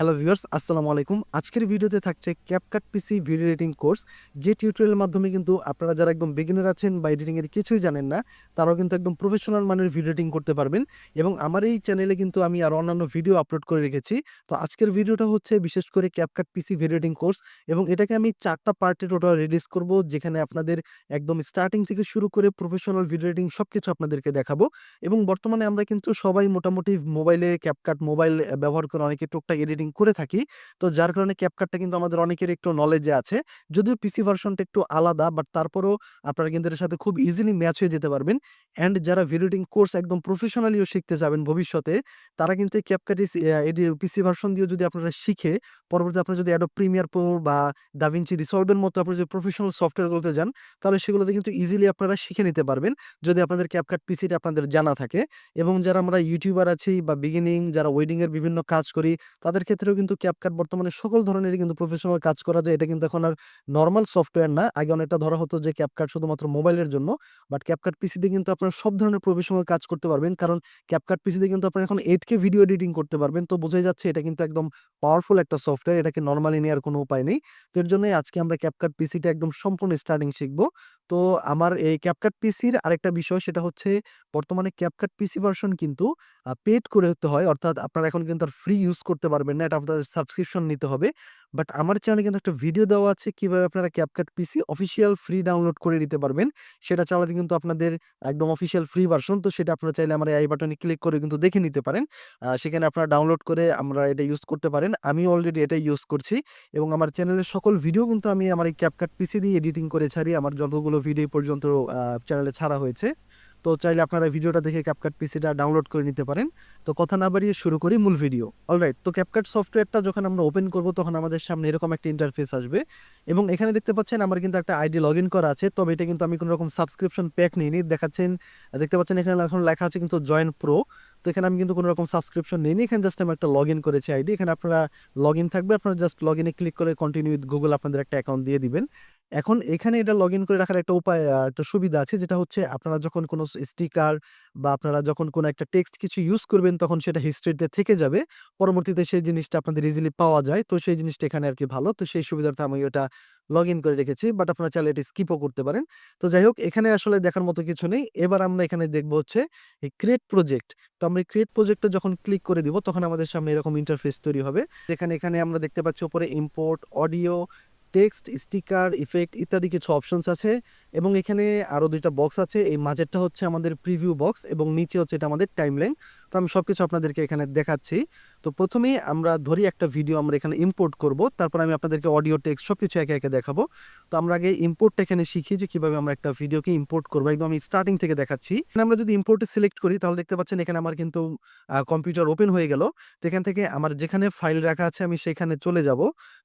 Hello viewers, আসসালামু আলাইকুম। আজকের ভিডিওতে থাকছে CapCut PC video editing course যে টিউটোরিয়ালের মাধ্যমে কিন্তু আপনারা যারা একদম বিগিনার আছেন বা এডিটিংয়ের কিছুই জানেন না, তারাও কিন্তু একদম প্রফেশনাল মানের ভিডিও এডিটিং করতে পারবেন। এবং আমার এই চ্যানেলে কিন্তু আমি আর অন্যান্য ভিডিও আপলোড করে রেখেছি। তো আজকের ভিডিওটা হচ্ছে বিশেষ করে CapCut PC video editing course এবং এটাকে আমি চারটা পার্টে টোটাল রিলিজ করব, যেখানে আপনাদের একদম স্টার্টিং থেকে শুরু করে প্রফেশনাল ভিডিও এডিটিং সব কিছু আপনাদেরকে দেখাবো। এবং বর্তমানে আমরা কিন্তু সবাই মোটামুটি মোবাইলে ক্যাপকাট মোবাইল ব্যবহার করে অনেকে টুকটাক এডিটিং করে থাকি। তো যার কারণে ক্যাপকাটটা কিন্তু আমাদের অনেকের একটু নলেজে আছে। যদিও পিসি ভার্সনটা একটু আলাদা বাট তারপরেও আপনারা কিন্তু এর সাথে খুব ইজিলি ম্যাচ হয়ে যেতে পারবেন। অ্যান্ড যারা ভিডিও এডিটিং কোর্স একদম প্রফেশনালিও শিখতে যাবেন ভবিষ্যতে, তারা কিন্তু এই ক্যাপকাটি পিসি ভার্সন দিয়েও যদি আপনারা শিখে, পরবর্তী আপনারা যদি অ্যাডো প্রিমিয়ার প্রো বা দাভিঞ্চি রিসলভের মতো আপনারা যদি প্রফেশনাল সফটওয়্যারগুলোতে যান, তাহলে সেগুলোতে কিন্তু ইজিলি আপনারা শিখে নিতে পারবেন, যদি আপনাদের ক্যাপকাট পিসিটা আপনাদের জানা থাকে। এবং যারা আমরা ইউটিউবার আছি বা বিগিনিং যারা ওয়েডিংয়ের বিভিন্ন কাজ করি, তাদের ক্ষেত্রেও কিন্তু ক্যাপকাট বর্তমানে সকল ধরনের কিন্তু প্রফেশনাল কাজ করা যায়। এটা কিন্তু এখন আর নর্মাল সফটওয়্যার না। আগে অনেকটা ধরা হতো যে ক্যাপকাট শুধুমাত্র মোবাইলের জন্য। বাট ক্যাপকাট পিসিতে কিন্তু আপনারা সব ধরনের প্রফেশনাল কাজ করতে পারবেন। কারণ ক্যাপকাট পিসিতে কিন্তু আপনারা এখন এইট কে ভিডিও এডিটিং করতে পারবেন। তো বোঝাই যাচ্ছে এটা কিন্তু একদম পাওয়ারফুল একটা সফটওয়্যার এটাকে নর্মালি নেওয়ার কোনো উপায় নেই। তো এর জন্যই আজকে আমরা ক্যাপকাট পিসিটা একদম সম্পূর্ণ স্টার্টিং শিখব। তো আমার এই ক্যাপকাট পিসির আরেকটা বিষয় সেটা হচ্ছে বর্তমানে ক্যাপকাট পিসি ভার্সন কিন্তু পেড করে হতে হয়। অর্থাৎ আপনারা এখন কিন্তু আর ফ্রি ইউজ করতে পারবেন না এটা আপনাদের সাবস্ক্রিপশন নিতে হবে। বাট আমার চ্যানেলে কিন্তু একটা ভিডিও দেওয়া আছে, কীভাবে আপনারা CapCut PC official free download করে নিতে পারবেন। সেটা চালাতে কিন্তু আপনাদের একদম অফিসিয়াল ফ্রি ভার্সন তো সেটা আপনারা চাইলে আমার এই বাটনে ক্লিক করে কিন্তু দেখে নিতে পারেন। সেখানে আপনারা ডাউনলোড করে আমরা এটা ইউজ করতে পারেন। আমি অলরেডি এটা ইউজ করছি এবং আমার চ্যানেলের সকল ভিডিও কিন্তু আমি আমার এই ক্যাপকাট পিসি দিয়ে এডিটিং করে ছাড়ি। আমার যতগুলো ভিডিও পর্যন্ত চ্যানেলে ছাড়া হয়েছে। তো চাইলে আপনারা ভিডিওটা দেখে ক্যাপকাট পিসিটা ডাউনলোড করে নিতে পারেন। তো কথা না বাড়িয়ে শুরু করি মূল ভিডিও অলরাইট তো ক্যাপকাট সফটওয়্যারটা যখন আমরা ওপেন করব, তখন আমাদের সামনে এরকম একটা ইন্টারফেস আসবে। এবং এখানে দেখতে পাচ্ছেন আমার কিন্তু একটা আইডি লগ করা আছে, তবে এটা কিন্তু আমি কোনো রকম সাবস্ক্রিপশন প্যাক নিইনি। দেখাচ্ছেন, দেখতে পাচ্ছেন এখানে এখন লেখা আছে কিন্তু জয়েন প্রো তো এখানে আমি কিন্তু কোনো রকম সাবস্ক্রিপশন নিইনি, এখানে জাস্ট আমি একটা লগ ইন করেছি আইডি এখানে আপনারা লগ ইন থাকবে, আপনারা জাস্ট লগ ইনে ক্লিক করে কন্টিনিউ উইথ গুগল আপনাদের একটা অ্যাকাউন্ট দিয়ে দিবেন। এখন এখানে এটা লগ ইন করে রাখার একটা উপায় একটা সুবিধা আছে যেটা হচ্ছে আপনারা যখন কোনো স্টিকার বা আপনারা যখন কোনো একটা টেক্সট কিছু ইউজ করবেন তখন সেটা হিস্ট্রিতে থেকে যাবে। পরবর্তীতে সেই জিনিসটা আপনাদের ইজিলি পাওয়া যায়। তো সেই জিনিসটা এখানে আর কি ভালো। তো সেই সুবিধার্থে আমি ওটা লগ ইন করে রেখেছি। বাট আপনারা চাইলে এটা স্কিপও করতে পারেন। তো যাই হোক, এখানে আসলে দেখার মতো কিছু নেই। এবার আমরা এখানে দেখব হচ্ছে এই ক্রিয়েট প্রজেক্ট তো আমরা ক্রিয়েট প্রজেক্টে যখন ক্লিক করে দিব, তখন আমাদের সামনে এরকম ইন্টারফেস তৈরি হবে। যেখানে, এখানে আমরা দেখতে পাচ্ছি উপরে import audio text sticker effect ইত্যাদি কিছু অপশনস আছে এবং এখানে আরও দুইটা বক্স আছে। এই মাঝেরটা হচ্ছে আমাদের প্রিভিউ বক্স এবং নিচে হচ্ছে এটা আমাদের টাইমলাইন তো আমি সব কিছু আপনাদেরকে এখানে দেখাচ্ছি। তো প্রথমেই আমরা ধরি একটা ভিডিও আমরা এখানে ইম্পোর্ট করব, তারপর আমি আপনাদেরকে অডিও টেক্সট সব কিছু একে একে দেখাবো। তো আমরা আগে ইম্পোর্টটা এখানে শিখি যে কীভাবে আমরা একটা ভিডিওকে ইম্পোর্ট করব। একদম আমি স্টার্টিং থেকে দেখাচ্ছি। আমরা যদি ইম্পোর্টে সিলেক্ট করি, তাহলে দেখতে পাচ্ছেন এখানে আমার কিন্তু কম্পিউটার ওপেন হয়ে গেল। তো এখান থেকে আমার যেখানে ফাইল রাখা আছে আমি সেখানে চলে যাব।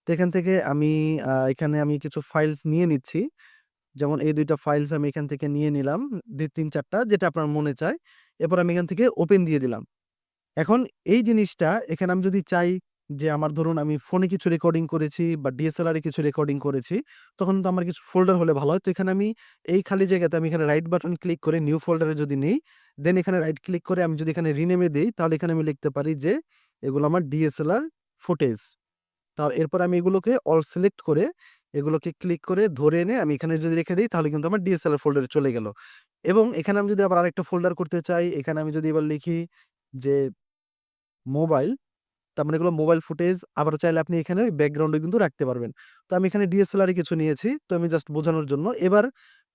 তো এখান থেকে আমি এখানে আমি কিছু ফাইলস নিয়ে নিচ্ছি। যেমন এই দুইটা ফাইলস আমি এখান থেকে নিয়ে নিলাম, দুই, তিন, চারটা, যেটা আপনার মনে চায়। এরপর আমি এখান থেকে ওপেন দিয়ে দিলাম। এখন এই জিনিসটা এখানে আমি যদি চাই যে আমার ধরুন আমি ফোনে কিছু রেকর্ডিং করেছি বা ডিএসএলআর কিছু রেকর্ডিং করেছি, তখন তো আমার কিছু ফোল্ডার হলে ভালো হয়। তো এখানে আমি এই খালি জায়গাতে আমি এখানে রাইট বাটন ক্লিক করে নিউ ফোল্ডারে যদি নেই দেন এখানে রাইট ক্লিক করে আমি যদি এখানে রিনেমে দিই, তাহলে এখানে আমি লিখতে পারি যে এগুলো আমার ডিএসএলআর ফুটেজ তার এরপর আমি এগুলোকে অল সিলেক্ট করে এগুলোকে ক্লিক করে ধরে এনে আমি এখানে যদি রেখে দিই, তাহলে কিন্তু আমার ডিএসএলআর ফোল্ডারে চলে গেল। এবং এখানে আমি যদি আবার আরেকটা ফোল্ডার করতে চাই, এখানে আমি যদি এবার লিখি যে মোবাইল তার মানে এগুলো মোবাইল ফুটেজ আবার চাইলে আপনি এখানে ব্যাকগ্রাউন্ডে কিন্তু রাখতে পারবেন। তো আমি এখানে ডিএসএলআর কিছু নিয়েছি, তো আমি জাস্ট বোঝানোর জন্য এবার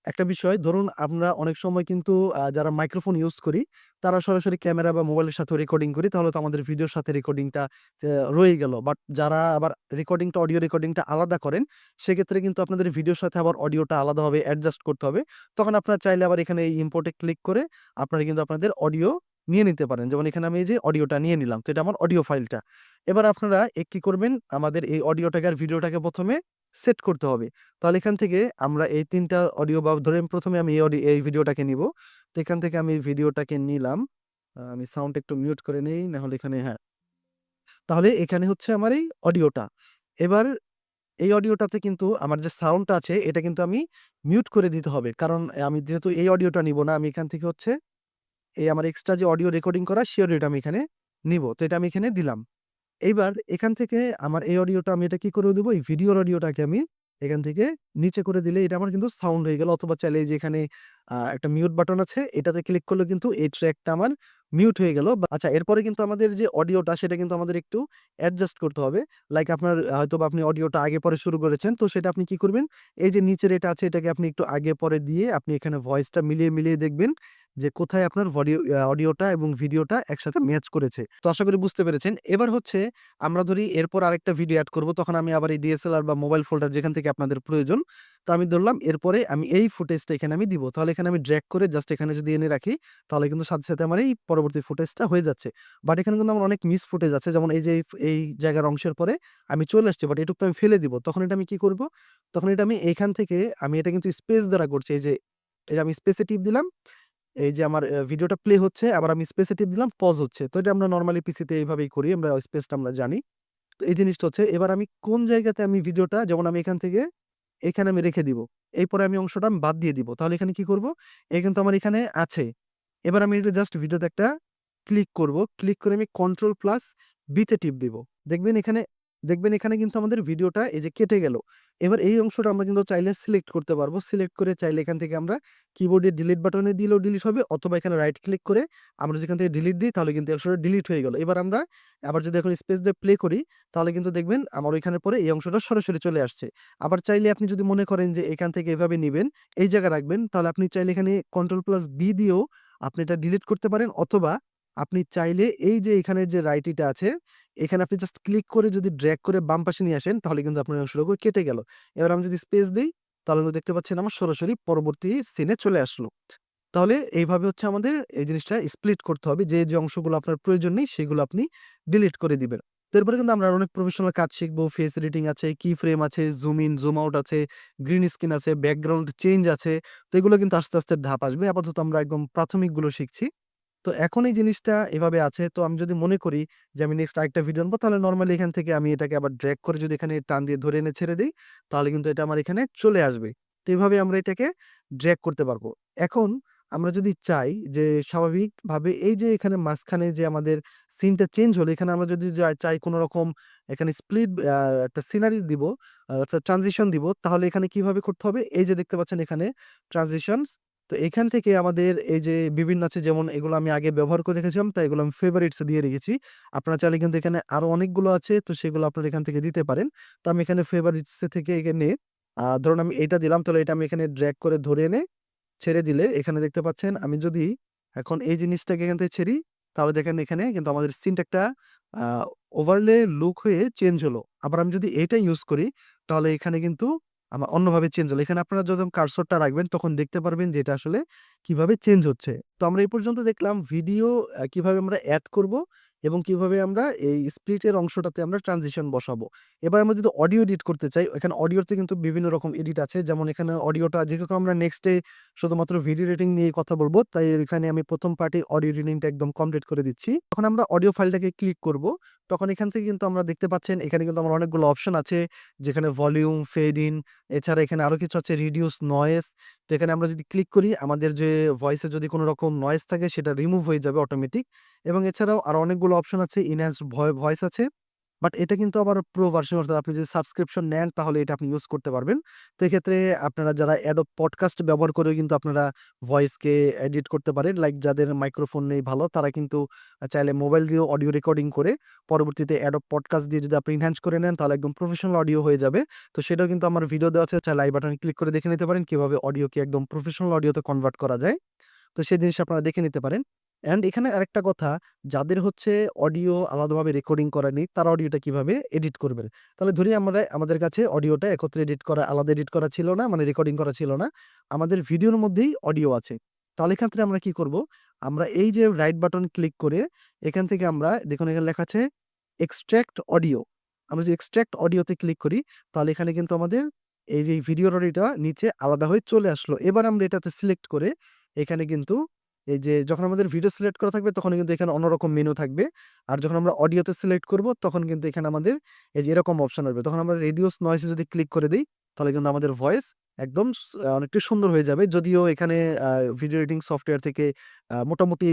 একটা বিষয়, ধরুন আমরা অনেক সময় কিন্তু যারা মাইক্রোফোন ইউজ করি, তারা সরাসরি ক্যামেরা বা মোবাইলের সাথে রেকর্ডিং করি, তাহলে তো আমাদের ভিডিওর সাথে রেকর্ডিংটা রয়ে গেল। বাট যারা আবার রেকর্ডিংটা অডিও রেকর্ডিংটা আলাদা করেন, সেক্ষেত্রে কিন্তু আপনাদের ভিডিওর সাথে আবার অডিওটা আলাদাভাবে অ্যাডজাস্ট করতে হবে। তখন আপনারা চাইলে আবার এখানে এই ইম্পোর্টে ক্লিক করে, আপনারা কিন্তু আপনাদের অডিও নিয়ে নিতে পারেন। যেমন এখানে আমি এই যে অডিওটা নিয়ে নিলাম, তো এটা আমার অডিও ফাইলটা এবার আপনারা এক কি করবেন, আমাদের এই অডিওটাকে আর ভিডিওটাকে প্রথমে সেট করতে হবে। তাহলে এখান থেকে আমরা এই তিনটা অডিও বা ধরেন প্রথমে আমি এই অডিও এই ভিডিওটাকে নিব। তো এখান থেকে আমি ভিডিওটাকে নিলাম। আমি সাউন্ড একটু মিউট করে নেই না হলে এখানে হ্যাঁ। তাহলে এখানে হচ্ছে আমার এই অডিওটা এবার এই অডিওটাতে কিন্তু আমার যে সাউন্ডটা আছে, এটা কিন্তু আমি মিউট করে দিতে হবে। কারণ আমি যেহেতু এই অডিওটা নিব না, আমি এখান থেকে হচ্ছে, এই আমার এক্সট্রা যে অডিও রেকর্ডিং করা, সেই অডিওটা আমি এখানে নিব। তো এটা আমি এখানে দিলাম। এইবার এখান থেকে আমার এই অডিওটা আমি এটা কি করে দেবো? এই ভিডিওর অডিওটাকে আমি এখান থেকে নিচে করে দিলে এটা আমার কিন্তু সাউন্ড হয়ে গেল। অথবা চাইলে যে এখানে একটা মিউট বাটন আছে, এটাতে ক্লিক করলে কিন্তু এই ট্র্যাকটা আমার মিউট হয়ে গেল। আচ্ছা এরপরে কিন্তু আমাদের যে অডিওটা সেটা কিন্তু আমাদের একটু অ্যাডজাস্ট করতে হবে। লাইক আপনার হয়তো আপনি অডিওটা আগে পরে শুরু করেছেন, তো সেটা আপনি কি করবেন? এই যে নিচের এটা আছে, এটাকে আপনি একটু আগে পরে দিয়ে আপনি এখানে ভয়েসটা মিলিয়ে মিলিয়ে দেখবেন যে কোথায় আপনার অডিওটা এবং ভিডিওটা একসাথে ম্যাচ করেছে। তো আশা করি বুঝতে পেরেছেন। এবার হচ্ছে আমরা ধরি এরপর আরেকটা ভিডিও অ্যাড করব। তখন আমি আবার এই ডিএসএলআর বা মোবাইল ফোল্ডার যেখান থেকে আপনাদের প্রয়োজন, তো আমি ধরলাম, এরপরে আমি এই ফুটেজটা এখানে আমি দিব। তাহলে এখানে আমি ড্র্যাক করে জাস্ট এখানে যদি এনে রাখি, তাহলে কিন্তু সাথে সাথে আমার এই পরবর্তী ফুটেজটা হয়ে যাচ্ছে। বাট এখানে কিন্তু আমার অনেক মিস ফুটেজ আছে। যেমন এই যে এই- জায়গার অংশের পরে আমি চলে আসছি, বাট এটুকু তো আমি ফেলে দিব। তখন এটা আমি কি করব? তখন এটা আমি এইখান থেকে আমি এটা কিন্তু স্পেস দ্বারা করছি। এই যে এই যে আমি স্পেসে টিপ দিলাম, এই যে আমার ভিডিওটা প্লে হচ্ছে, আবার আমি স্পেসে টিপ দিলাম, পজ হচ্ছে। তো এটা আমরা নর্মালি পিসিতে এইভাবেই করি, আমরা স্পেসটা আমরা জানি। তো এই জিনিসটা হচ্ছে, এবার আমি কোন জায়গাতে আমি ভিডিওটা, যেমন আমি এখান থেকে, এখানে আমি রেখে দিব এরপরে আমি অংশটা বাদ দিয়ে দিব। তাহলে এখানে কি করব? এই কিন্তু আমার এখানে আছে। এবার আমি এটা জাস্ট ভিডিওতে একটা ক্লিক করব। ক্লিক করে আমি কন্ট্রোল প্লাস বিতে টিপ দিব। দেখবেন এখানে দেখবেন এখানে কিন্তু আমাদের ভিডিওটা এই যে কেটে গেল। এবার এই অংশটা আমরা কিন্তু চাইলে সিলেক্ট করতে পারব। সিলেক্ট করে চাইলে এখান থেকে আমরা কিবোর্ডে ডিলিট বাটনে দিলেও ডিলিট হবে অথবা এখানে রাইট ক্লিক করে আমরা যেখান থেকে ডিলিট দিই তাহলে কিন্তু অংশটা ডিলিট হয়ে গেল। এবার আমরা আবার যদি এখন স্পেস দিয়ে প্লে করি তাহলে কিন্তু দেখবেন আমার ওইখানে পরে এই অংশটা সরাসরি চলে আসছে। আবার চাইলে আপনি যদি মনে করেন যে এখান থেকে এভাবে নেবেন, এই জায়গায় রাখবেন, তাহলে আপনি চাইলে এখানে কন্ট্রোল প্লাস বি দিয়েও আপনি এটা ডিলিট করতে পারেন অথবা আপনি চাইলে এই যে এখানের যে রাইটিটা আছে, এখানে আপনি জাস্ট ক্লিক করে যদি ড্র্যাগ করে বাম পাশে নিয়ে আসেন, তাহলে কিন্তু আপনার অংশটুকু কেটে গেল। এবার আমি যদি স্পেস দিই, তাহলে কিন্তু দেখতে পাচ্ছেন আমার সরাসরি পরবর্তী সিনে চলে আসলো। তাহলে এইভাবে হচ্ছে আমাদের এই জিনিসটা স্প্লিট করতে হবে, যে যে অংশগুলো আপনার প্রয়োজন নেই, সেগুলো আপনি ডিলিট করে দিবেন। তো এরপরে কিন্তু আমরা অনেক প্রফেশনাল কাজ শিখব। ফেস এডিটিং আছে কি ফ্রেম আছে জুম ইন জুম আউট আছে গ্রিন স্ক্রিন আছে ব্যাকগ্রাউন্ড চেঞ্জ আছে। তো এগুলো কিন্তু আস্তে আস্তে ধাপ আসবে। আপাতত আমরা একদম প্রাথমিকগুলো শিখছি। তো এখন এই জিনিসটা এভাবে আছে। তো আমি যদি মনে করি যে আমি নেক্সট আরেকটা ভিডিও আনব, তাহলে নর্মালি এখান থেকে আমি এটাকে আবার ড্র্যাগ করে যদি এখানে টান দিয়ে ধরে এনে ছেড়ে দিই, তাহলে কিন্তু এটা আমার এখানে চলে আসবে। তো এইভাবে আমরা এটাকে ড্র্যাগ করতে পারব। এখন আমরা যদি চাই যে স্বাভাবিকভাবে এই যে এখানে মাঝখানে যে আমাদের সিনটা চেঞ্জ হলো, এখানে আমরা যদি চাই কোনো রকম এখানে স্প্লিট একটা সিনারি দিব অর্থাৎ ট্রানজিশন দিব, তাহলে এখানে কীভাবে করতে হবে? এই যে দেখতে পাচ্ছেন এখানে ট্রানজিশনস তো এখান থেকে আমাদের এই যে বিভিন্ন আছে, যেমন এগুলো আমি আগে ব্যবহার করে রেখেছিলাম, তাই এগুলো আমি ফেভারিটস দিয়ে রেখেছি। আপনারা চাইলে কিন্তু এখানে আরও অনেকগুলো আছে, তো সেগুলো আপনারা এখান থেকে দিতে পারেন। তো আমি এখানে ফেভারিটস থেকে এখানে ধরুন আমি এটা দিলাম, তাহলে এটা আমি এখানে ড্র্যাগ করে ধরে এনে ছেড়ে দিলে এখানে দেখতে পাচ্ছেন আমি যদি এখন এই জিনিসটাকে এখান থেকে ছেড়ি, তাহলে দেখেন এখানে কিন্তু আমাদের সিনটা একটা ওভারলে লুক হয়ে চেঞ্জ হলো। আবার আমি যদি এটা ইউজ করি, তাহলে এখানে কিন্তু আমার অন্যভাবে চেঞ্জ হলো। এখানে আপনারা যখন কার্সরটা রাখবেন, তখন দেখতে পারবেন যে এটা আসলে কীভাবে চেঞ্জ হচ্ছে। তো আমরা এই পর্যন্ত দেখলাম ভিডিও কীভাবে আমরা অ্যাড করব। এবং কীভাবে আমরা এই স্প্লিটের অংশটাতে আমরা ট্রানজিশন বসাবো। এবার আমরা যদি অডিও এডিট করতে চাই, এখানে অডিওতে কিন্তু বিভিন্ন রকম এডিট আছে। যেমন এখানে অডিওটা যেহেতু আমরা নেক্সটে শুধুমাত্র ভিডিও এডিটিং নিয়ে কথা বলব, তাই এখানে আমি প্রথম পার্টি অডিও এডিটিংটা একদম কমপ্লিট করে দিচ্ছি। তখন আমরা অডিও ফাইলটাকে ক্লিক করব, তখন এখান থেকে কিন্তু আমরা দেখতে পাচ্ছেন, এখানে কিন্তু আমার অনেকগুলো অপশন আছে, যেখানে ভলিউম ফেড ইন এছাড়া এখানে আরও কিছু আছে রিডিউস নয়েস তো এখানে আমরা যদি ক্লিক করি, আমাদের যে ভয়েসে যদি কোনো রকম নয়েজ থাকে, সেটা রিমুভ হয়ে যাবে অটোমেটিক এবং এছাড়াও আরও অনেকগুলো অপশন আছে ইনহ্যান্স ভয়েস আছে। বাট এটা কিন্তু আবার প্রো ভার্সন অর্থাৎ আপনি যদি সাবস্ক্রিপশন নেন তাহলে এটা আপনি ইউজ করতে পারবেন। তো এক্ষেত্রে আপনারা যারা অ্যাডো পডকাস্ট ব্যবহার করেও কিন্তু আপনারা ভয়েসকে এডিট করতে পারেন। লাইক যাদের মাইক্রোফোন নেই ভালো, তারা কিন্তু চাইলে মোবাইল দিয়েও অডিও রেকর্ডিং করে পরবর্তীতে অ্যাডো পডকাস্ট দিয়ে যদি আপনি ইনহ্যান্স করে নেন তাহলে একদম প্রফেশনাল অডিও হয়ে যাবে। তো সেটাও কিন্তু আমার ভিডিও দেওয়া আছে, চাইলে আই বাটনে ক্লিক করে দেখে নিতে পারেন। কীভাবে অডিওকে একদম প্রফেশনাল অডিওতে কনভার্ট করা যায়। তো সেই জিনিস আপনারা দেখে নিতে পারেন। অ্যান্ড এখানে আরেকটা কথা, যাদের হচ্ছে অডিও আলাদাভাবে রেকর্ডিং করা নেই, তারা অডিওটা কীভাবে এডিট করবেন? তাহলে ধরি আমরা, আমাদের কাছে অডিওটা একত্রে এডিট করা, আলাদা এডিট করা ছিল না মানে রেকর্ডিং করা ছিল না, আমাদের ভিডিওর মধ্যেই অডিও আছে। তাহলে থেকে আমরা কি করব? আমরা এই যে রাইট বাটন ক্লিক করে, এখান থেকে আমরা, দেখুন এখানে লেখা আছে এক্সট্র্যাক্ট অডিও আমরা যদি এক্সট্র্যাক্ট অডিওতে ক্লিক করি, তাহলে এখানে কিন্তু আমাদের এই যে ভিডিওর অডিওটা নিচে আলাদা হয়ে চলে আসলো। এবার আমরা এটাতে সিলেক্ট করে, এখানে কিন্তু এই যে যখন আমাদের ভিডিও সিলেক্ট করা থাকবে তখন কিন্তু এখানে অন্যরকম মেনু থাকবে আর যখন আমরা অডিওতে সিলেক্ট করব, তখন কিন্তু এখানে আমাদের এই যে এরকম অপশন আসবে তখন আমরা রেডিওস নয়েসে যদি ক্লিক করে দিই, তাহলে কিন্তু আমাদের ভয়েস একদম অনেকটা সুন্দর হয়ে যাবে। যদিও এখানে ভিডিও এডিটিং সফটওয়্যার থেকে মোটামুটি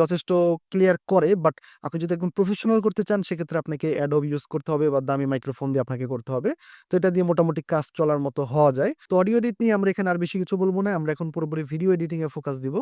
যথেষ্ট ক্লিয়ার করে। বাট আপনি যদি একদম প্রফেশনাল করতে চান, সেক্ষেত্রে আপনাকে Adobe ইউজ করতে হবে বা দামি মাইক্রোফোন দিয়ে আপনাকে করতে হবে। তো এটা দিয়ে মোটামুটি কাজ চলার মতো হওয়া যায়। তো অডিও এডিট নিয়ে আমরা এখানে আর বেশি কিছু বলব না। আমরা এখন পুরোপুরি ভিডিও এডিটিং এ ফোকাস দিব।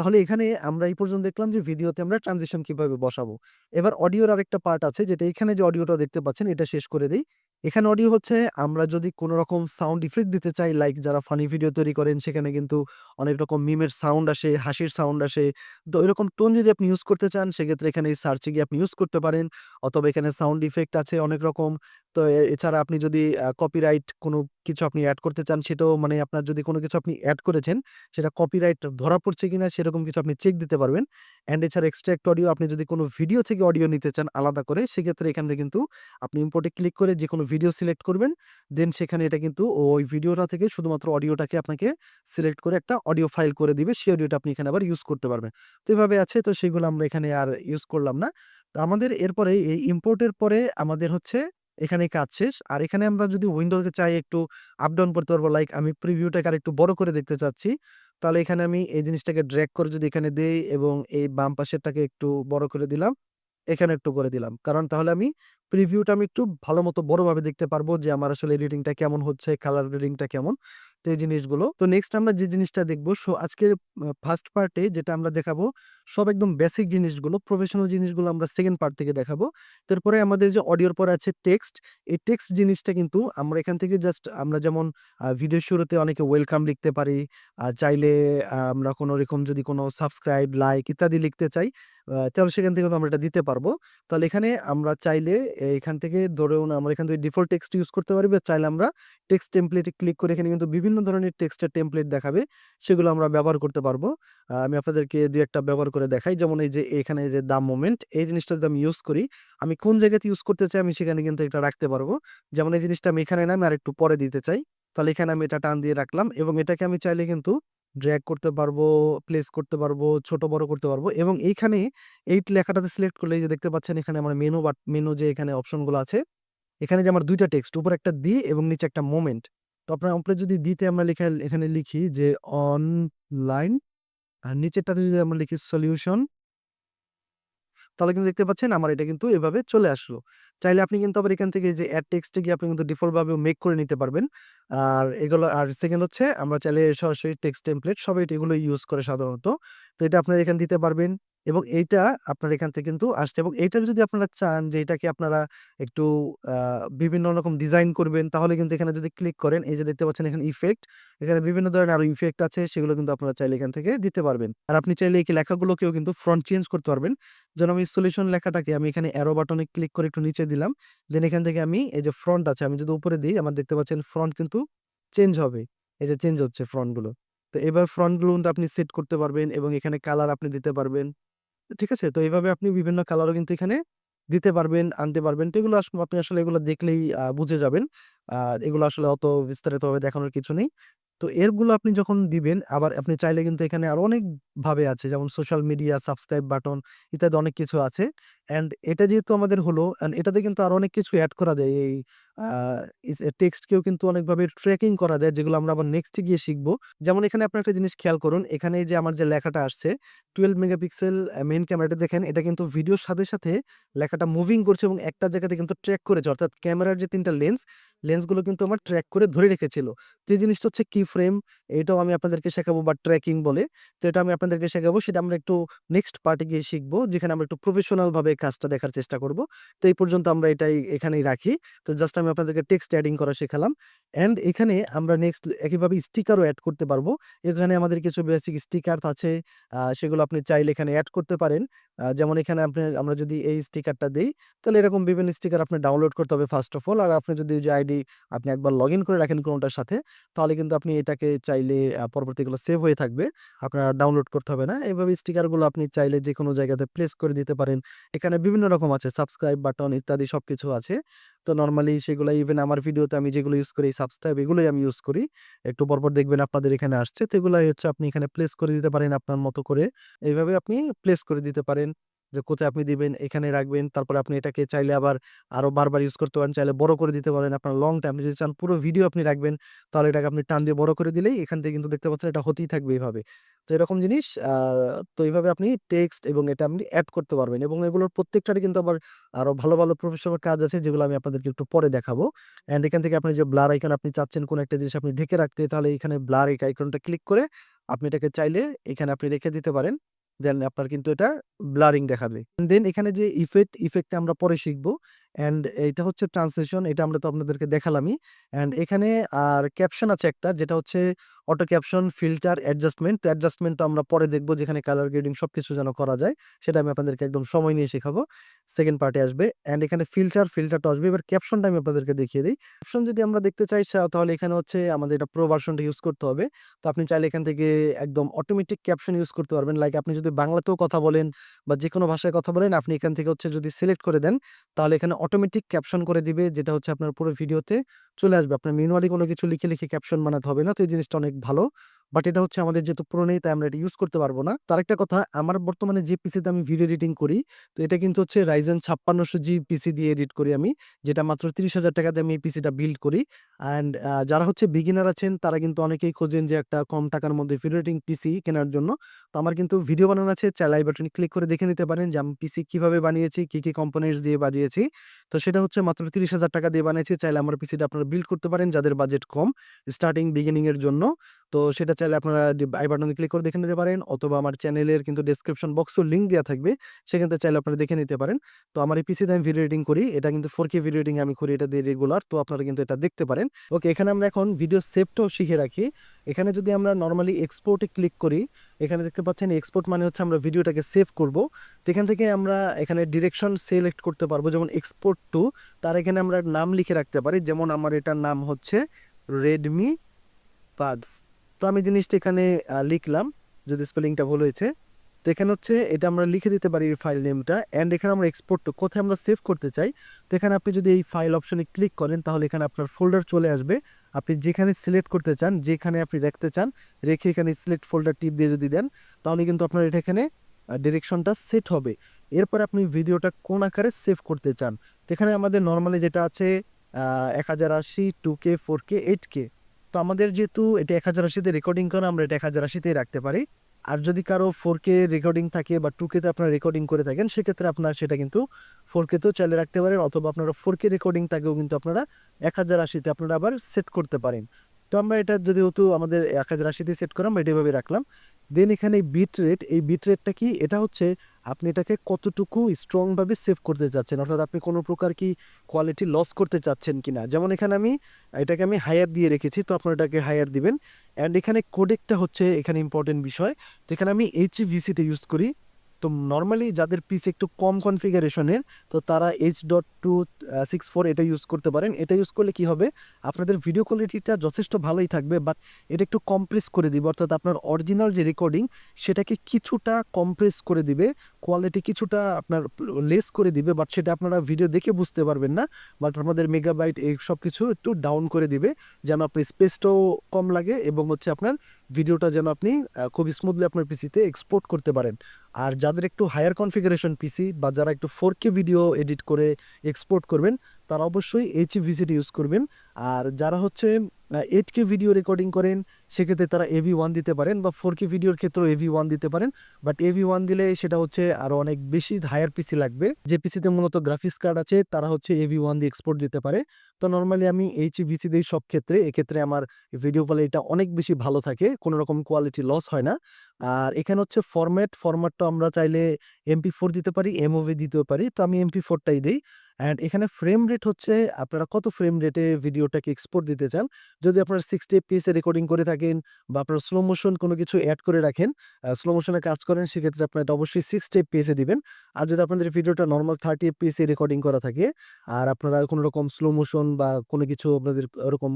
তাহলে এখানে আমরা এই পর্যন্ত দেখলাম যে ভিডিওতে আমরা ট্রানজিশন কীভাবে বসাবো। এবার অডিওর আরেকটা পার্ট আছে, যেটা এখানে যে অডিওটা দেখতে পাচ্ছেন, এটা শেষ করে দেই। এখানে অডিও হচ্ছে আমরা যদি কোনো রকম সাউন্ড ইফেক্ট দিতে চাই লাইক যারা ফানি ভিডিও তৈরি করেন সেখানে কিন্তু অনেক রকম মিমের সাউন্ড আসে, হাসির সাউন্ড আসে। তো এরকম টোন যদি আপনি ইউজ করতে চান সেক্ষেত্রে এখানে এই সার্চে গিয়ে আপনি ইউজ করতে পারেন। অথবা এখানে সাউন্ড ইফেক্ট আছে অনেক রকম। তো এছাড়া আপনি যদি কপিরাইট কোনো কিছু আপনি অ্যাড করতে চান সেটাও মানে আপনার যদি কোনো কিছু আপনি অ্যাড করেছেন সেটা কপিরাইট ধরা পড়ছে কিনা সেরকম কিছু আপনি চেক দিতে পারবেন। অ্যান্ড এছাড়া এক্সট্রাক্ট অডিও আপনি যদি কোনো ভিডিও থেকে অডিও নিতে চান আলাদা করে সেক্ষেত্রে এখান থেকে কিন্তু আপনি ইম্পোর্ট ক্লিক করে যেকোনো ভিডিও সিলেক্ট করবেন। দেন সেখানে এটা কিন্তু ওই ভিডিওটা থেকে শুধুমাত্র অডিওটাকে আপনাকে সিলেক্ট করে একটা অডিও ফাইল করে দিবে। সেই অডিওটা আপনি এখানে আবার ইউজ করতে পারবেন। তো এভাবে আছে, তো সেগুলো আমরা এখানে আর ইউজ করলাম না। তো আমাদের এরপরে এই ইম্পোর্টের পরে আমাদের হচ্ছে এখানে কাজ শেষ। আর এখানে আমরা যদি উইন্ডোতে চাই একটু আপ ডাউন করতে পারব লাইক আমি প্রিভিউটাকে আরেকটু বড় করে দেখতে চাচ্ছি। তাহলে এখানে আমি এই জিনিসটাকে ড্র্যাক করে যদি এখানে দেই এবং এই বাম পাশেরটাকে একটু বড় করে দিলাম। এখানে একটু করে দিলাম। কারণ তাহলে আমি প্রিভিউটা আমি একটু ভালো মতো বড়োভাবে দেখতে পারব যে আমার আসলে এডিটিংটা কেমন হচ্ছে, কালার রিডিংটা কেমন। এই জিনিসগুলো। তো নেক্সট আমরা যে জিনিসটা দেখব সো আজকের ফার্স্ট পার্টে যেটা আমরা দেখাবো সব একদম বেসিক জিনিসগুলো, প্রফেশনাল জিনিসগুলো আমরা সেকেন্ড পার্ট থেকে দেখাবো। তারপরে আমাদের যে অডিওর পরে আছে টেক্সট, এই টেক্সট জিনিসটা কিন্তু আমরা এখান থেকে জাস্ট আমরা যেমন ভিডিও শুরুতে অনেকে ওয়েলকাম লিখতে পারি। চাইলে আমরা কোনো রকম যদি কোনো সাবস্ক্রাইব, লাইক ইত্যাদি লিখতে চাই তাহলে সেখান থেকে আমরা এটা দিতে পারব। তাহলে এখানে আমরা চাইলে এখান থেকে ধরুন আমরা এখান থেকে ডিফল্ট টেক্সট ইউজ করতে পারি বা চাইলে আমরা টেক্সট টেমপ্লেটে ক্লিক করে এখানে কিন্তু বিভিন্ন ধরনের টেক্সটের টেমপ্লেট দেখাবে। সেগুলো আমরা ব্যবহার করতে পারব। আমি আপনাদেরকে ২-১ ব্যবহার করে দেখাই। যেমন এই যে এখানে যে দাম মোমেন্ট এই জিনিসটা যদি আমি ইউজ করি, আমি কোন জায়গাতে ইউজ করতে চাই আমি সেখানে কিন্তু এটা রাখতে পারব। যেমন এই জিনিসটা আমি এখানে না আমি আরেকটু পরে দিতে চাই। তাহলে এখানে আমি এটা টান দিয়ে রাখলাম এবং এটাকে আমি চাইলে কিন্তু ড্রাগ করতে পারব, প্লেস করতে পারব, ছোট বড় করতে পারব এবং এইখানে এই লেখাটাতে সিলেক্ট করলে যে দেখতে পাচ্ছেন এখানে আমার মেনু বাট মেনু যে এখানে অপশনগুলো আছে, এখানে যে আমার দুইটা টেক্সট উপরে একটা দি এবং নিচে একটা মোমেন্ট। তো আপনার উপরে যদি দিতে আমরা লেখা, এখানে লিখি যে অনলাইন আর নিচেরটাতে যদি আমরা লিখি সলিউশন তাহলে কিন্তু দেখতে পাচ্ছেন আমার এটা কিন্তু এভাবে চলে আসলো। চাইলে আপনি কিন্তু আবার এখান থেকে যে অ্যাড টেক্সট গিয়ে আপনি কিন্তু ডিফল্ট ভাবেও মেক করে নিতে পারবেন। আর এগুলো, আর সেকেন্ড হচ্ছে আমরা চাইলে সরাসরি টেক্সট টেমপ্লেট সবাই এগুলো ইউজ করে সাধারণত। তো এটা আপনারা এখানে দিতে পারবেন এবং এইটা আপনার এখান থেকে কিন্তু আসছে এবং এইটার যদি আপনারা চান যে এটাকে আপনারা একটু বিভিন্ন রকম ডিজাইন করবেন তাহলে কিন্তু এখানে যদি ক্লিক করেন এই যে দেখতে পাচ্ছেন এখানে ইফেক্ট, এখানে বিভিন্ন ধরনের আরও ইফেক্ট আছে সেগুলো কিন্তু আপনারা চাইলে এখান থেকে দিতে পারবেন। আর আপনি চাইলে এই লেখাগুলোকেও কিন্তু ফ্রন্ট চেঞ্জ করতে পারবেন। যেন আমি সলিউশন লেখাটাকে আমি এখানে অ্যারো বাটনে ক্লিক করে একটু নিচে দিলাম। দেন এখান থেকে আমি এই যে ফ্রন্ট আছে আমি যদি উপরে দিই আমার দেখতে পাচ্ছেন ফ্রন্ট কিন্তু চেঞ্জ হবে। এই যে চেঞ্জ হচ্ছে ফ্রন্টগুলো তো এবার ফ্রন্টগুলো কিন্তু আপনি সেট করতে পারবেন এবং এখানে কালার আপনি দিতে পারবেন। ঠিক আছে? তো এইভাবে আপনি বিভিন্ন কালারও কিন্তু এখানে দিতে পারবেন, আনতে পারবেন। তো এগুলো আপনি আসলে এগুলো দেখলেই বুঝে যাবেন। এগুলো আসলে অত বিস্তারিতভাবে দেখানোর কিছু নেই। তো এরগুলো আপনি যখন দিবেন আবার আপনি চাইলে কিন্তু এখানে আরও অনেক ভাবে আছে যেমন সোশ্যাল মিডিয়া, সাবস্ক্রাইব বাটন ইত্যাদি অনেক কিছু আছে। অ্যান্ড এটা যেহেতু আমাদের হলো অ্যান্ড এটাতে কিন্তু আরও অনেক কিছু অ্যাড করা যায়। এই টেক্সটকেও কিন্তু অনেকভাবে ট্র্যাকিং করা যায় যেগুলো আমরা আবার নেক্সট গিয়ে শিখব। যেমন এখানে আপনারা একটা জিনিস খেয়াল করুন। এখানে যে আমার যে লেখাটা আসছে 12 মেগাপিক্সেল মেইন ক্যামেরাটা দেখেন এটা কিন্তু ভিডিওর সাথে, সাথে লেখাটা মুভিং করছে এবং একটা জায়গাতে কিন্তু ট্র্যাক করেছে। অর্থাৎ ক্যামেরার যে ৩ টা লেন্স, লেন্সগুলো কিন্তু আমার ট্র্যাক করে ধরে রেখেছিল। যে জিনিসটা হচ্ছে কি ফ্রেম এটাও আমি আপনাদেরকে শেখাবো বা ট্র্যাকিং বলে। তো এটা আমি আপনাদেরকে শেখাবো সেটা আমরা একটু নেক্সট পার্টে গিয়ে শিখব। যেখানে আমরা একটু প্রফেশনাল ভাবে কাজটা দেখার চেষ্টা করব। তো এই পর্যন্ত আমরা এটাই এখানেই রাখি। তো জাস্ট আমি আপনাদেরকে টেক্সট অ্যাডিং করা শেখালাম। অ্যান্ড এখানে আমরা নেক্সট একইভাবে স্টিকারও অ্যাড করতে পারব। এখানে আমাদের কিছু বেসিক স্টিকার আছে। সেগুলো আপনি চাইলে এখানে অ্যাড করতে পারেন। যেমন এখানে আপনি, আমরা যদি এই স্টিকারটা দিই, তাহলে এরকম বিভিন্ন স্টিকার আপনার ডাউনলোড করতে হবে ফার্স্ট অফ অল। আর আপনি যদি যে আইডি আপনি একবার লগইন করে রাখেন কোনোটার সাথে, তাহলে কিন্তু আপনি এটাকে চাইলে পরবর্তীগুলো সেভ হয়ে থাকবে। আপনার ডাউনলোড করতে হবে না। এভাবে স্টিকারগুলো আপনি চাইলে যে কোনো জায়গাতে প্লেস করে দিতে পারেন। এখানে বিভিন্ন রকম আছে সাবস্ক্রাইব বাটন ইত্যাদি সব কিছু আছে। তো নর্মালি সেগুলো ইভেন আমার ভিডিওতে আমি যেগুলো ইউজ করি সাবস্ক্রাইব এগুলোই আমি ইউজ করি। একটু পরপর দেখবেন আপনাদের এখানে আসছে। তো এগুলাই হচ্ছে আপনি এখানে প্লেস করে দিতে পারেন আপনার মতো করে। এইভাবে আপনি প্লেস করে দিতে পারেন। যে কোথায় আপনি দিবেন, এখানে রাখবেন। তারপরে আপনি এটাকে চাইলে আবার আরও বারবার ইউজ করতে পারেন। চাইলে বড় করে দিতে পারেন। আপনার লং টাইম যদি চান পুরো ভিডিও আপনি রাখবেন, তাহলে এটাকে আপনি টান দিয়ে বড় করে দিলেই এখান থেকে কিন্তু দেখতে পাচ্ছেন এটা হতেই থাকবে এইভাবে তো এরকম জিনিস তো এইভাবে আপনি টেক্সট এবং এটা আপনি অ্যাড করতে পারবেন এবং এগুলোর প্রত্যেকটারই কিন্তু আবার আরও ভালো, ভালো প্রফেশনাল কাজ আছে যেগুলো আমি আপনাদেরকে একটু পরে দেখাবো। অ্যান্ড এখান থেকে আপনি যে ব্লার আইকন আপনি চাচ্ছেন কোনো একটা জিনিস আপনি ঢেকে রাখতে, তাহলে এখানে ব্লার আইকনটা ক্লিক করে আপনি এটাকে চাইলে এখানে আপনি রেখে দিতে পারেন। দেন আপনার কিন্তু এটা ব্লারিং দেখাবে। দেন এখানে যে ইফেক্ট, ইফেক্টটা আমরা পরে শিখব। অ্যান্ড এটা হচ্ছে ট্রান্সলেশন এটা আমরা তো আপনাদেরকে দেখালামই। অ্যান্ড এখানে আর ক্যাপশন আছে একটা যেটা হচ্ছে অটো ক্যাপশন, ফিল্টার, অ্যাডজাস্টমেন্ট। তো অ্যাডজাস্টমেন্টটা আমরা পরে দেখব যেখানে কালার গ্রেডিং সবকিছু যেন করা যায়। সেটা আমি আপনাদেরকে একদম সময় নিয়ে শেখাবো। সেকেন্ড পার্টে আসবে। অ্যান্ড এখানে ফিল্টার, ফিল্টারটা আসবে। এবার ক্যাপশনটা আমি আপনাদেরকে দেখিয়ে দিই ক্যাপশন যদি আমরা দেখতে চাই তাহলে এখানে হচ্ছে আমাদের এটা প্রো ভার্সনটা ইউজ করতে হবে। তো আপনি চাইলে এখান থেকে একদম অটোমেটিক ক্যাপশন ইউজ করতে পারবেন। লাইক আপনি যদি বাংলাতেও কথা বলেন বা যেকোনো ভাষায় কথা বলেন, আপনি এখান থেকে হচ্ছে যদি সিলেক্ট করে দেন, তাহলে এখানে অটোমেটিক ক্যাপশন করে দিবে যেটা হচ্ছে আপনার পুরো ভিডিওতে চলে আসবে। আপনার ম্যানুয়ালি কোনো কিছু লিখে, লিখে ক্যাপশন বানাতে হবে না। তো এই জিনিসটা অনেক ভালো। বাট এটা হচ্ছে আমাদের যেহেতু প্রো নেই তাই আমরা এটা ইউজ করতে পারব না। তার একটা কথা আমার বর্তমানে যে পিসিতে আমি ভিডিও এডিটিং করি, তো এটা কিন্তু হচ্ছে রাইজেন ছাপ্পান্নশো জি পিসি দিয়ে এডিট করি আমি। যেটা মাত্র ৳৩০,০০০ দিয়ে আমি এই পিসিটা বিল্ড করি। অ্যান্ড যারা হচ্ছে বিগিনার আছেন তারা কিন্তু অনেকেই খোঁজেন যে একটা কম টাকার মধ্যে ভিডিও এডিটিং পিসি কেনার জন্য। তো আমার কিন্তু ভিডিও বানানো আছে। চাইলে আই বাটনে ক্লিক করে দেখে নিতে পারেন যে আমি পিসি কীভাবে বানিয়েছি, কী কী কম্পোনেন্টস দিয়ে বাজিয়েছি তো সেটা হচ্ছে মাত্র ৳৩০,০০০ দিয়ে বানিয়েছি। চাইলে আমার পিসিটা আপনারা বিল্ড করতে পারেন যাদের বাজেট কম স্টার্টিং বিগিনিংয়ের জন্য। তো সেটা চাইলে আপনারা আই বাটনে ক্লিক করে দেখে নিতে পারেন অথবা আমার চ্যানেলের কিন্তু ডেসক্রিপশন বক্সও লিঙ্ক দেওয়া থাকবে। সেখান থেকে চাইলে আপনারা দেখে নিতে পারেন। তো আমার এই পিসিতে আমি ভিডিও এডিটিং করি। এটা কিন্তু 4K ভিডিও এডিটিং আমি করি এটা দিয়ে রেগুলার। তো আপনারা কিন্তু এটা দেখতে পারেন। ওকে এখানে আমরা এখন ভিডিও সেভটাও শিখে রাখি। এখানে যদি আমরা নর্মালি এক্সপোর্টে ক্লিক করি, এখানে দেখতে পাচ্ছেন এক্সপোর্ট মানে হচ্ছে আমরা ভিডিওটাকে সেভ করব। তো এখান থেকে আমরা এখানে ডিরেকশন সিলেক্ট করতে পারব যেমন এক্সপোর্ট টু তার এখানে আমরা নাম লিখে রাখতে পারি। যেমন আমার এটার নাম হচ্ছে রেডমি Buds তো আমি জিনিসটা এখানে লিখলাম যদি স্পেলিংটা ভুল হয়েছে। তো এখানে হচ্ছে এটা আমরা লিখে দিতে পারি ফাইল নেমটা অ্যান্ড এখানে আমরা এক্সপোর্ট টু কোথায় আমরা সেভ করতে চাই। তো এখানে আপনি যদি এই ফাইল অপশনে ক্লিক করেন তাহলে এখানে আপনার ফোল্ডার চলে আসবে। আপনি যেখানে সিলেক্ট করতে চান, যেখানে আপনি রাখতে চান, রেখে এখানে সিলেক্ট ফোল্ডার টিপ দিয়ে যদি দেন, তাহলে কিন্তু আপনার এটা এখানে ডিরেকশনটা সেট হবে। এরপরে আপনি ভিডিওটা কোন আকারে সেভ করতে চান। তো এখানে আমাদের নর্মালি যেটা আছে আ 1080, 2K, 4K, 8K তো আমাদের যেহেতু এটা 1080 তে রেকর্ডিং করা আমরা এটা 1080 তেই রাখতে পারি। আর যদি কারও ফোর কে রেকর্ডিং থাকে বা টু কেতে আপনারা রেকর্ডিং করে থাকেন সেক্ষেত্রে আপনার সেটা কিন্তু ফোর কেতেও চাইলে রাখতে পারেন অথবা আপনারা ফোর কে রেকর্ডিং থাকেও কিন্তু আপনারা 1080 তে আপনারা আবার সেট করতে পারেন। তো আমরা এটা যেহেতু আমাদের 1080 তে সেট করা আমরা এটা এভাবে রাখলাম। দেন এখানে বিট রেট, এই বিট রেটটা কি? এটা হচ্ছে আপনি এটাকে কতটুকু স্ট্রংভাবে সেভ করতে চাচ্ছেন। অর্থাৎ আপনি কোনো প্রকার কি কোয়ালিটি লস করতে চাচ্ছেন কি না যেমন এখানে আমি, এটাকে আমি হায়ার দিয়ে রেখেছি। তো আপনারা এটাকে হায়ার দিবেন। অ্যান্ড এখানে কোডেকটা হচ্ছে এখানে ইম্পর্টেন্ট বিষয়। তো এখানে আমি এইচ টা ইউজ করি। তো নর্মালি যাদের পিসি একটু কম কনফিগারেশনের তো তারা H.264 এটা ইউজ করতে পারেন। এটা ইউজ করলে কি হবে? আপনাদের ভিডিও কোয়ালিটিটা যথেষ্ট ভালোই থাকবে বাট এটা একটু কম্প্রেস করে দিবে। অর্থাৎ আপনার অরিজিনাল যে রেকর্ডিং সেটাকে কিছুটা কম্প্রেস করে দিবে। কোয়ালিটি কিছুটা আপনার লেস করে দিবে বাট সেটা আপনারা ভিডিও দেখে বুঝতে পারবেন না। বাট আমাদের মেগাবাইট এই সব কিছু একটু ডাউন করে দিবে। যেন আপনার স্পেসটাও কম লাগে এবং হচ্ছে আপনার ভিডিওটা যেন আপনি খুব স্মুথলি আপনার পিসিতে এক্সপোর্ট করতে পারেন। আর যাদের একটু হায়ার কনফিগারেশন পিসি বা যারা একটু ফোর কে ভিডিও এডিট করে এক্সপোর্ট করবেন, তারা অবশ্যই এইচ ভিজিট ইউজ করবেন। আর যারা হচ্ছে এইট কে ভিডিও রেকর্ডিং করেন সেক্ষেত্রে তারা এভি ওয়ান দিতে পারেন বা 4K ভিডিওর ক্ষেত্রেও এভি ওয়ান দিতে পারেন। বাট এভি ওয়ান দিলে সেটা হচ্ছে আরও অনেক বেশি হায়ার পিসি লাগবে। যে পিসিতে মূলত গ্রাফিক্স কার্ড আছে তারা হচ্ছে এভি ওয়ান দিয়ে এক্সপোর্ট দিতে পারে। তো নর্মালি আমি HEVC দিই সব ক্ষেত্রে। এক্ষেত্রে আমার ভিডিও কোয়ালিটিটা অনেক বেশি ভালো থাকে। কোনো রকম কোয়ালিটি লস হয় না। আর এখানে হচ্ছে ফরম্যাট, ফরম্যাটটা আমরা চাইলে এমপি ফোর দিতে পারি, MOV দিতেও পারি। তো আমি MP4 টাই দেই। অ্যান্ড এখানে ফ্রেম রেট হচ্ছে আপনারা কত ফ্রেম রেটে ভিডিওটাকে এক্সপোর্ট দিতে চান। যদি আপনারা 60 FPS এ রেকর্ডিং করে থাকেন বা আপনারা স্লো মোশন কোনো কিছু অ্যাড করে রাখেন, স্লো মোশনে কাজ করেন সেক্ষেত্রে আপনারা এটা অবশ্যই 60 FPS এ দিবেন। আর যদি আপনাদের ভিডিওটা নরমাল 30 FPS এ রেকর্ডিং করা থাকে আর আপনারা কোনো রকম স্লো মোশন বা কোনো কিছু আপনাদের ওরকম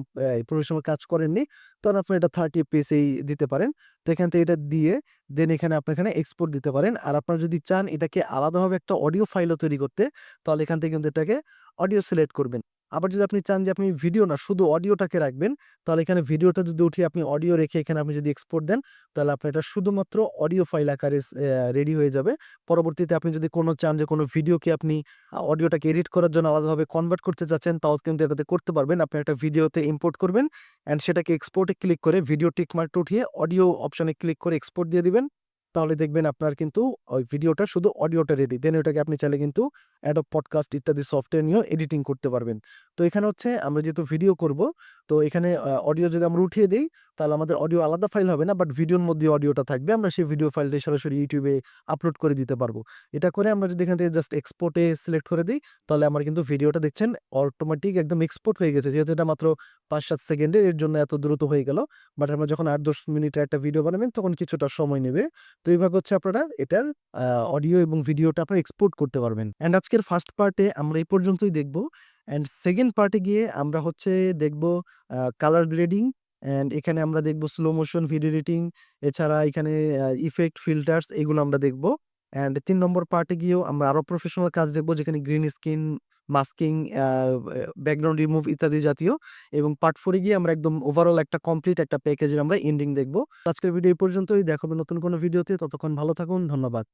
প্রফেশনাল কাজ করেননি তখন আপনি এটা 30 FPS এই দিতে পারেন। তো এখান থেকে এটা দিয়ে দেন এখানে আপনি এখানে এক্সপোর্ট দিতে পারেন। আর আপনারা যদি চান এটাকে আলাদাভাবে একটা অডিও ফাইলও তৈরি করতে, তাহলে এখান থেকে কিন্তু এটাকে অডিও সিলেক্ট করবেন। আবার যদি আপনি চান যে আপনি ভিডিও না, শুধু অডিওটাকে রাখবেন, তাহলে এখানে ভিডিওটা যদি উঠিয়ে আপনি অডিও রেখে এখানে আপনি যদি এক্সপোর্ট দেন, তাহলে আপনার এটা শুধুমাত্র অডিও ফাইল আকারে রেডি হয়ে যাবে। পরবর্তীতে আপনি যদি কোনো চান যে কোনো ভিডিওকে আপনি অডিওটাকে এডিট করার জন্য আলাদাভাবে কনভার্ট করতে চাচ্ছেন, তাও কিন্তু এটাতে করতে পারবেন। আপনি একটা ভিডিওতে ইম্পোর্ট করবেন অ্যান্ড সেটাকে এক্সপোর্টে ক্লিক করে ভিডিও টিকমার্কটা উঠিয়ে অডিও অপশানে ক্লিক করে এক্সপোর্ট দিয়ে দিবেন। তাহলে দেখবেন আপনার কিন্তু ওই ভিডিওটা শুধু অডিওটা রেডি দেন ওটাকে আপনি চাইলে কিন্তু অ্যাডপ পডকাস্ট ইত্যাদি সফটওয়্যার নিয়েও এডিটিং করতে পারবেন। তো এখানে হচ্ছে আমরা যেহেতু ভিডিও করব, তো এখানে অডিও যদি আমরা উঠিয়ে দিই তাহলে আমাদের অডিও আলাদা ফাইল হবে না বাট ভিডিওর মধ্যে অডিওটা থাকবে। আমরা সেই ভিডিও ফাইলটা সরাসরি ইউটিউবে আপলোড করে দিতে পারব। এটা করে আমরা যদি এখান থেকে জাস্ট এক্সপোর্টে সিলেক্ট করে দিই, তাহলে আমার কিন্তু ভিডিওটা দেখছেন অটোমেটিক একদম এক্সপোর্ট হয়ে গেছে। যেহেতু এটা মাত্র পাঁচ সাত সেকেন্ডে এর জন্য এত দ্রুত হয়ে গেল। বাট আমরা যখন আট দশ মিনিটের একটা ভিডিও বানাবেন, তখন কিছুটা সময় নেবে। তো এইভাবে হচ্ছে আপনারা এটার অডিও এবং ভিডিওটা আপনারা এক্সপোর্ট করতে পারবেন। অ্যান্ড আজকের ফার্স্ট পার্টে আমরা এই পর্যন্তই দেখব। অ্যান্ড সেকেন্ড পার্টে গিয়ে আমরা হচ্ছে দেখব কালার গ্রেডিং অ্যান্ড এখানে আমরা দেখব স্লো মোশন ভিডিও এডিটিং এছাড়া এখানে ইফেক্ট ফিল্টার্স এগুলো আমরা দেখব। অ্যান্ড তিন নম্বর পার্টে গিয়েও আমরা আরও প্রফেশনাল কাজ দেখব, যেখানে green screen masking background remove ইত্যাদি জাতীয়। এবং পার্ট ফোরে গিয়ে আমরা একদম ওভারঅল একটা কমপ্লিট একটা প্যাকেজের আমরা এন্ডিং দেখব। আজকের ভিডিও পর্যন্তই। দেখাবে নতুন কোনো ভিডিওতে ততক্ষণ ভালো থাকুন। ধন্যবাদ।